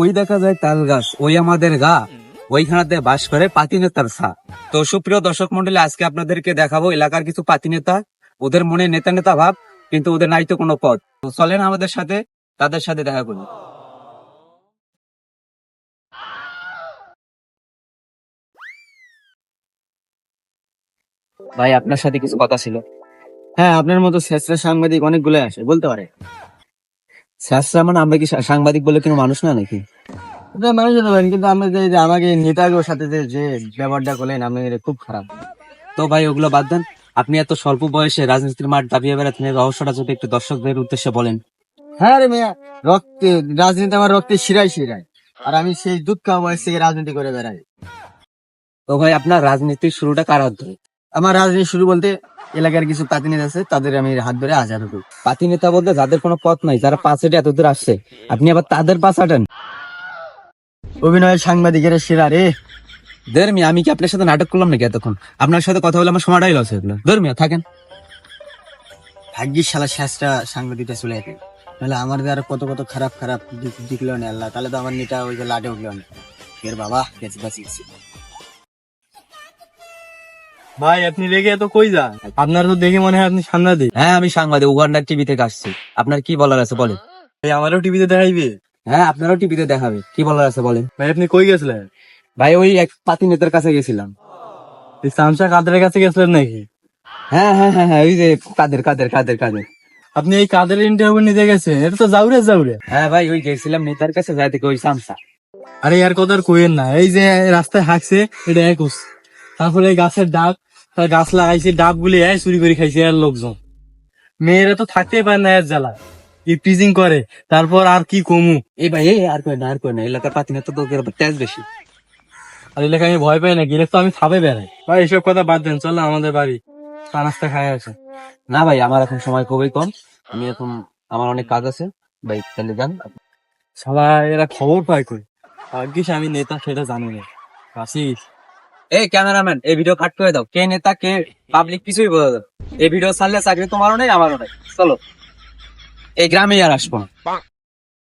ওই দেখা যায় তাল গাছ ওই আমাদের গা। ওইখানে বাস করে পাতি নেতার সা। তো সুপ্রিয় দর্শক মন্ডলী আজকে আপনাদেরকে দেখাবো এলাকার কিছু পাতি নেতা। ওদের মনে নেতা নেতা ভাব কিন্তু ওদের নাই তো কোনো পদ তো চলেন আমাদের সাথে তাদের সাথে দেখা করি। ভাই আপনার সাথে কিছু কথা ছিল। হ্যাঁ আপনার মতো শেষরা সাংবাদিক অনেকগুলো আসে বলতে পারে। শাস্ত্রা মানে আমরা কি সাংবাদিক বলে কোনো মানুষ না নাকি? মানুষ হতে পারেন কিন্তু আপনি যে- আমাকে নেতাগুলোর সাথে যে যে ব্যবহারটা করলেন এটা খুব খারাপ। তো ভাই ওগুলো বাদ দেন। আপনি এত স্বল্প বয়সে রাজনীতির মাঠ দাবিয়ে বেড়াচ্ছেন এই রহস্যটা যদি একটু দর্শকদের উদ্দেশ্যে বলেন। হ্যাঁ রে মেয়া রক্তে রাজনীতি আমার রক্তে শিরায় শিরায়। আর আমি সেই দুধ খাওয়া বয়স থেকে রাজনীতি করে বেড়াই। তো ভাই আপনার রাজনীতির শুরুটা কার হাত ধরে আমার রাজনীতি শুরু বলতে এলাকার কিছু প্রাতিনিধি আছে, তাদের আমি হাত ধরে আজাদ করি পাতি নেতা বলতে যাদের কোনো পথ নাই, যারা পাঁচ হেঁটে এত দূর আসছে, আপনি আবার তাদের পাশ হাঁটেন। অভিনয়ের সাংবাদিকের সেরা রে। ধর্মিয়া, আমি কি আপনার সাথে নাটক করলাম নাকি এতক্ষণ? আপনার সাথে কথা বলে আমার সময়টাই লস হয়ে গেলো। থাকেন। ভাগ্যিস শালা শেষটা সাংবাদিকটা চলে যেত নাহলে আমার আর কত কত খারাপ খারাপ দিক দিকলো না আল্লাহ, তাহলে তো আমার নেতা ওই লাটে উঠল না। এর বাবা, গেছে বাঁচিয়েছি ভাই আপনি রেগে এত কই যান? আপনার তো দেখে মনে হয় আপনি সাংবাদিক। হ্যাঁ আমি সাংবাদিক উগান্ডার টিভি থেকে আসছি আপনার কি বলার আছে বলেন। ভাই আমারও টিভিতে দেখাইবে? হ্যাঁ আপনারও টিভিতে দেখাবে। কি বলার আছে বলেন। ভাই আপনি কই গেছিলেন? ভাই ওই এক পাতি নেতার কাছে গেছিলাম। এই সামসা কাদের কাছে গেছিলেন নাকি? হ্যাঁ হ্যাঁ হ্যাঁ হ্যাঁ ওই যে কাদের কাদের কাদের কাদের। আপনি এই কাদের ইন্টারভিউ নিতে গেছেন? এটা তো যাউরে যাউরে হ্যাঁ ভাই ওই গেছিলাম নেতার কাছে যাই থেকে ওই সামসা আরে ইয়ার কথা আর কইেন না। এই যে রাস্তায় হাঁকছে এটা একুশ তারপরে এই গাছের ডাব তার গাছ লাগাইছে ডাব গুলি এই চুরি করে খাইছে আর লোকজন। মেয়েরা তো থাকতেই পারে না এর জ্বালা করে তারপর আর কি কমু? এই ভাই এই আর কই না আর কই না এলাকার পাতি নেতা তো ট্যাক্স বেশি। আর এলাকায় আমি ভয় পাই না গেলে তো আমি খাবে বেড়াই। ভাই এসব কথা বাদ দেন চলো আমাদের বাড়ি। চা নাস্তা খাই আছে। না ভাই আমার এখন সময় খুবই কম। আমি এখন আমার অনেক কাজ আছে। ভাই তাহলে যান। শালা এরা খবর পায় কই? ভাগ্যিস আমি নেতা সেটা জানি না। আসিস এই ক্যামেরাম্যান, এই ভিডিও কাট করে দাও। কে নেতা, কে পাবলিক কিছুই বোঝা দাও এই ভিডিও ছাড়লে চাকরি তোমারও নেই, আমারও নেই। চলো। এই গ্রামে আর আসব